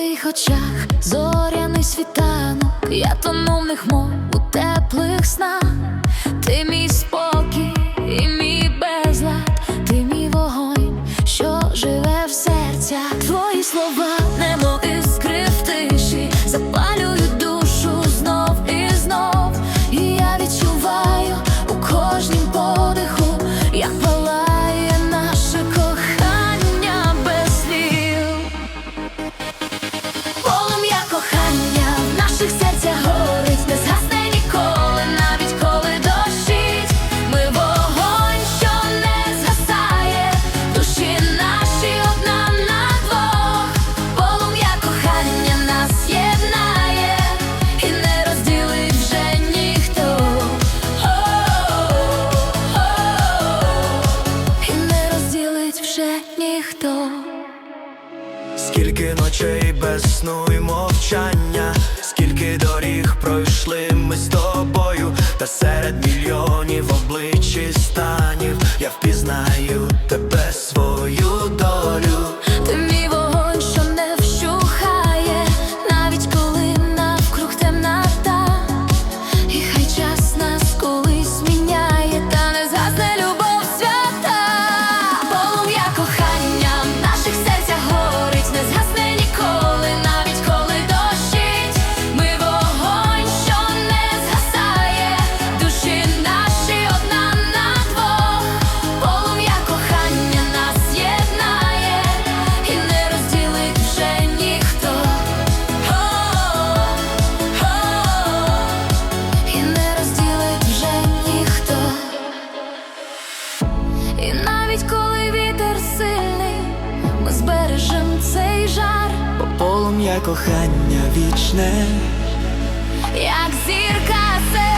твоїх очах, зоряний світанок, я тону в них мов у тебе. ніхто, скільки ночей без сну і мовчання, скільки доріг пройшли ми з тобою, та серед мільйонів обличчі станів я впізнаю тебе. полум'я кохання вічне, як зірка.